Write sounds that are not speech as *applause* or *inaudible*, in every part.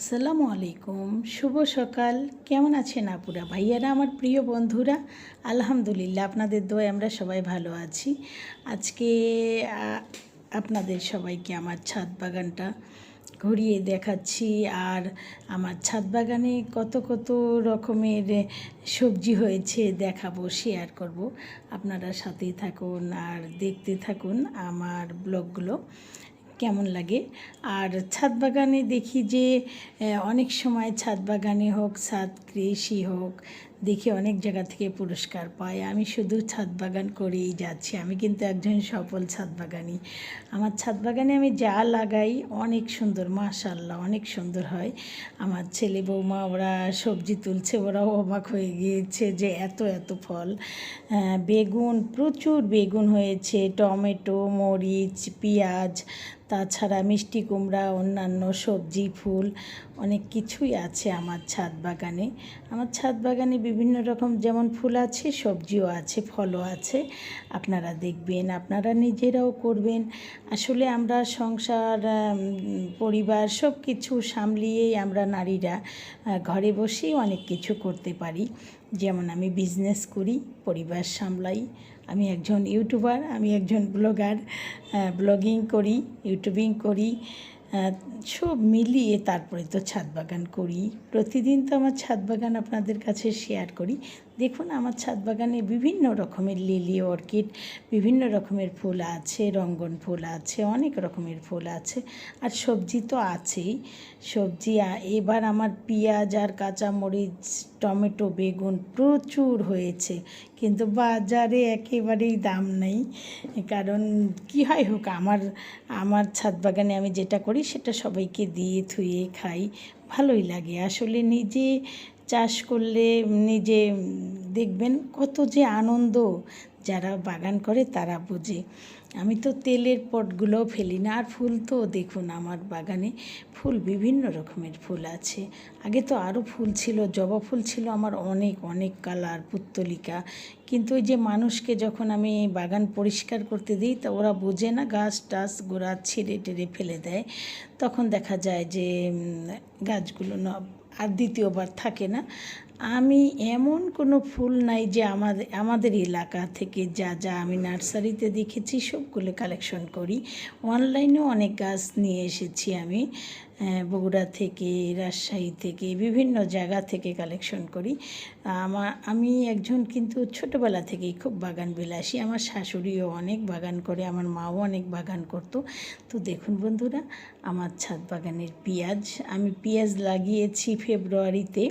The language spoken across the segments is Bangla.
আসসালামু আলাইকুম, শুভ সকাল। কেমন আছেন আপুরা? ভাইয়ারা, আমার প্রিয় বন্ধুরা, আলহামদুলিল্লাহ আপনাদের দোয়ায় আমরা সবাই ভালো আছি। আজকে আপনাদের সবাইকে আমার ছাদ বাগানটা ঘুরিয়ে দেখাচ্ছি। আর আমার ছাদ বাগানে কত কত রকমের সবজি হয়েছে দেখাবো শেয়ার করব। আপনারা সাথেই থাকুন আর দেখতে থাকুন আমার ব্লগগুলো। কেমন লাগে? আর ছাদ বাগানে দেখি যে অনেক সময় ছাদ বাগানে হোক, ছাদ কৃষি হোক দেখি অনেক জায়গা থেকে পুরস্কার পাই আমি শুধু ছাদ বাগান করেই যাচ্ছি। আমি কিন্তু একজন সফল ছাদ বাগানি। আমার ছাদ বাগানে আমি যা লাগাই অনেক সুন্দর মাশাল্লাহ অনেক সুন্দর হয়। আমার ছেলে বৌমা, ওরা সবজি তুলছে, ওরাও অবাক হয়ে গিয়েছে যে এত এত ফল। বেগুন, প্রচুর বেগুন হয়েছে, টমেটো, মরিচ, পেঁয়াজ, তাছাড়া মিষ্টি কুমড়া, অন্যান্য সবজি, ফুল, অনেক কিছুই আছে আমার ছাদ বাগানে। আমার ছাদ বাগানে বিভিন্ন রকম যেমন ফুল আছে, সবজিও আছে, ফলও আছে। আপনারা দেখবেন, আপনারা নিজেরাও করবেন। আসলে আমরা সংসার পরিবার সব কিছু সামলিয়েই আমরা নারীরা ঘরে বসেই অনেক কিছু করতে পারি। যেমন আমি বিজনেস করি, পরিবার সামলাই। আমি একজন ইউটিউবার আমি একজন ব্লগার ব্লগিং করি ইউটিউবিং করি। সব মিলিয়ে তারপরে তো ছাদ বাগান করি। প্রতিদিন তো আমার ছাদ বাগান আপনাদের কাছে শেয়ার করি। দেখুন আমার ছাদ বাগানে বিভিন্ন রকমের লিলি অর্কিড, বিভিন্ন রকমের ফুল আছে, রঙ্গন ফুল আছে, অনেক রকমের ফুল আছে, আর সবজি তো আছেই। সবজি এবার আমার পেঁয়াজ আর কাঁচামরিচ, টমেটো, বেগুন প্রচুর হয়েছে, কিন্তু বাজারে একেবারেই দাম নেই। কারণ কি হয় হোক, আমার আমার ছাদ বাগানে আমি যেটা করি সেটা সবাইকে দিয়ে থুয়ে খাই, ভালোই লাগে। আসলে নিজে চাষ করলে নিজে দেখবেন কত যে আনন্দ যারা বাগান করে তারা বোঝে। আমি তো তেলের পটগুলোও ফেলি না, আর ফুল তো দেখুন আমার বাগানে ফুল বিভিন্ন রকমের ফুল আছে। আগে তো আরও ফুল ছিল, জবা ফুল ছিল আমার অনেক অনেক কালার, পুত্তলিকা। কিন্তু ওই যে মানুষকে যখন আমি বাগান পরিষ্কার করতে দিই, তা ওরা বোঝে না, গাছ টাছ গোড়া ছিঁড়ে টেড়ে ফেলে দেয়। তখন দেখা যায় যে গাছগুলো ন আর দ্বিতীয়বার থাকে না। আমি এমন কোনো ফুল নাই যে আমাদের আমাদের এলাকা থেকে যা যা আমি নার্সারিতে দেখেছি সবগুলো কালেকশন করি। অনলাইনেও অনেক গাছ নিয়ে এসেছি আমি বগুড়া থেকে, রাজশাহী থেকে, বিভিন্ন জায়গা থেকে কালেকশন করি। আমার আমি একজন কিন্তু ছোটোবেলা থেকেই খুব বাগান বিলাসী আমার শাশুড়িও অনেক বাগান করে, আমার মাও অনেক বাগান করতো। তো দেখুন বন্ধুরা, আমার ছাদ বাগানের পেঁয়াজ, আমি পেঁয়াজ লাগিয়েছি ফেব্রুয়ারিতে।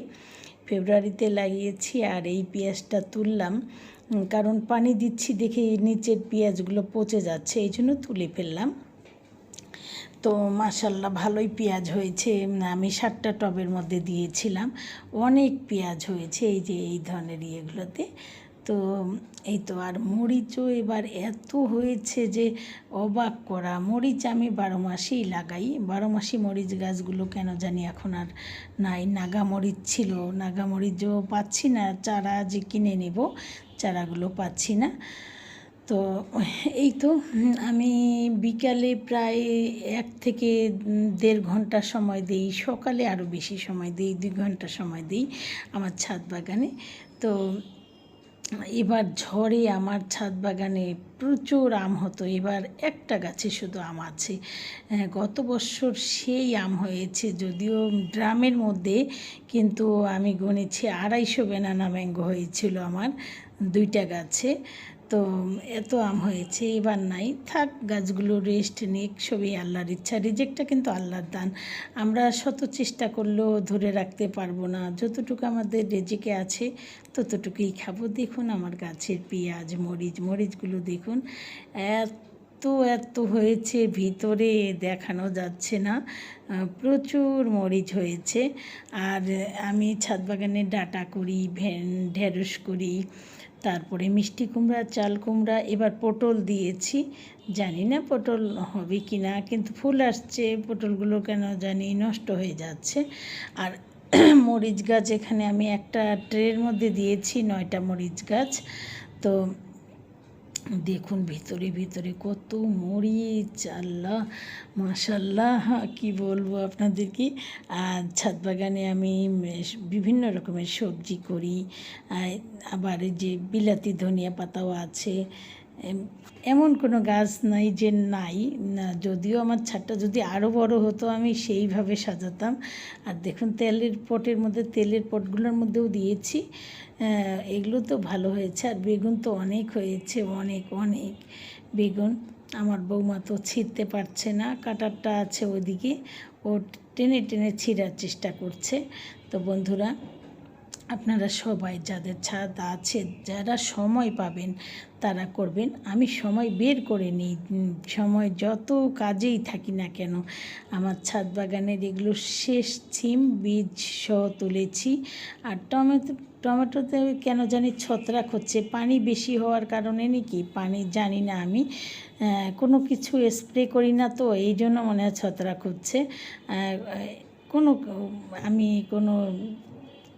ফেব্রুয়ারিতে লাগিয়েছি আর এই পেঁয়াজটা তুললাম। কারণ পানি দিচ্ছি দেখে নিচের পেঁয়াজগুলো পচে যাচ্ছে, এই জন্য তুলে ফেললাম। তো মাসাল্লাহ ভালোই পেঁয়াজ হয়েছে। আমি সাতটা টবের মধ্যে দিয়েছিলাম। অনেক পেঁয়াজ হয়েছে এই যে এই ধরনের ইয়েগুলোতে। তো এই তো আর মরিচও এবার এত হয়েছে যে অবাক করা। মরিচ আমি বারো মাসেই লাগাই। বারো মাসি মরিচ গাছগুলো কেন জানি এখন আর নাই। নাগা মরিচ ছিল। নাগা মরিচও পাচ্ছি না। চারা যে কিনে নেব, চারাগুলো পাচ্ছি না। তো এই তো আমি বিকালে প্রায় এক থেকে দেড় ঘণ্টা সময় দিই। সকালে আরও বেশি সময় দিই, দুই ঘণ্টা সময় দিই আমার ছাদ বাগানে। তো এবার ঝড়ে আমার ছাদ বাগানে প্রচুর আম হতো এবার একটা গাছে শুধু আম আছে। আহ, গত বছর সেই আম হয়েছে যদিও ড্রামের মধ্যে কিন্তু আমি গুনেছি আড়াইশো বেনানা ম্যাঙ্গো হয়েছিল আমার দুইটা গাছে। তো এত আম হয়েছে, এবার নাই। থাক, গাছগুলো রেস্ট নিক, সবই আল্লাহর ইচ্ছা। রিজেক্টটা কিন্তু আল্লাহর দান। আমরা শত চেষ্টা করলেও ধরে রাখতে পারব না। যতটুকু আমাদের রেজেকে আছে, ততটুকুই খাব। দেখুন আমার গাছের পেঁয়াজ, মরিচ, মরিচগুলো দেখুন। এত এত হয়েছে, ভিতরে দেখানো যাচ্ছে না। প্রচুর মরিচ হয়েছে। আর আমি ছাদ বাগানে ডাটা করি, ভেন, ঢেঁড়স করি। তারপরে মিষ্টি কুমড়া, চাল কুমড়া, এবার পটল দিয়েছি। জানি না পটল হবে কি না কিন্তু ফুল আসছে। পটলগুলো কেন জানি নষ্ট হয়ে যাচ্ছে। আর *clears throat* মরিচ গাছ এখানে আমি একটা ট্রের মধ্যে দিয়েছি, নয়টা মরিচ গাছ। তো দেখুন ভিতরে ভিতরে কত মরিচ, আল্লাহ মাশাল্লাহ কি বলব আপনাদেরকে? আর ছাদ বাগানে আমি বিভিন্ন রকমের সবজি করি। আবার যে বিলাতি ধনিয়া পাতাও আছে। এমন কোনো গাছ নাই যে নাই যদিও আমার ছাদটা যদি আরও বড় হতো, আমি সেইভাবে সাজাতাম। আর দেখুন, তেলের পটের মধ্যে, তেলের পটগুলোর মধ্যেও দিয়েছি। এগুলো তো ভালো হয়েছে। আর বেগুন তো অনেক হয়েছে, অনেক অনেক। বেগুন আমার বৌমা তো ছিঁড়তে পারছে না, কাটারটা আছে ওইদিকে ও টেনে টেনে ছিঁড়ার চেষ্টা করছে। তো বন্ধুরা আপনারা সবাই যাদের ছাদ আছে, যারা সময় পাবেন, তারা করবেন। আমি সময় বের করে নিই। সময় যত কাজেই থাকি না কেন, আমার ছাদ বাগানের এগুলো শেষ ছিম, বীজ সহ তুলেছি। আর টমেটো, টমেটোতে কেন জানি ছত্রাক হচ্ছে। পানি বেশি হওয়ার কারণে নাকি? পানি জানি না আমি। কোনো কিছু স্প্রে করি না তো, এই জন্য মনে হয় ছত্রাক হচ্ছে। কোনো, আমি কোনো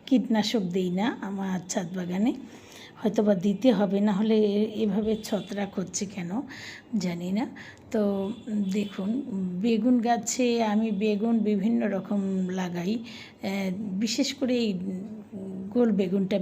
কীটনাশক দিই না আমার ছাদ বাগানে। হয়তো বা দিতে হবে, না হলে এভাবে ছত্রাক হচ্ছে কেন জানি না। তো দেখুন, বেগুন গাছে আমি বেগুন বিভিন্ন রকম লাগাই বিশেষ করে এই গোল বেগুনটা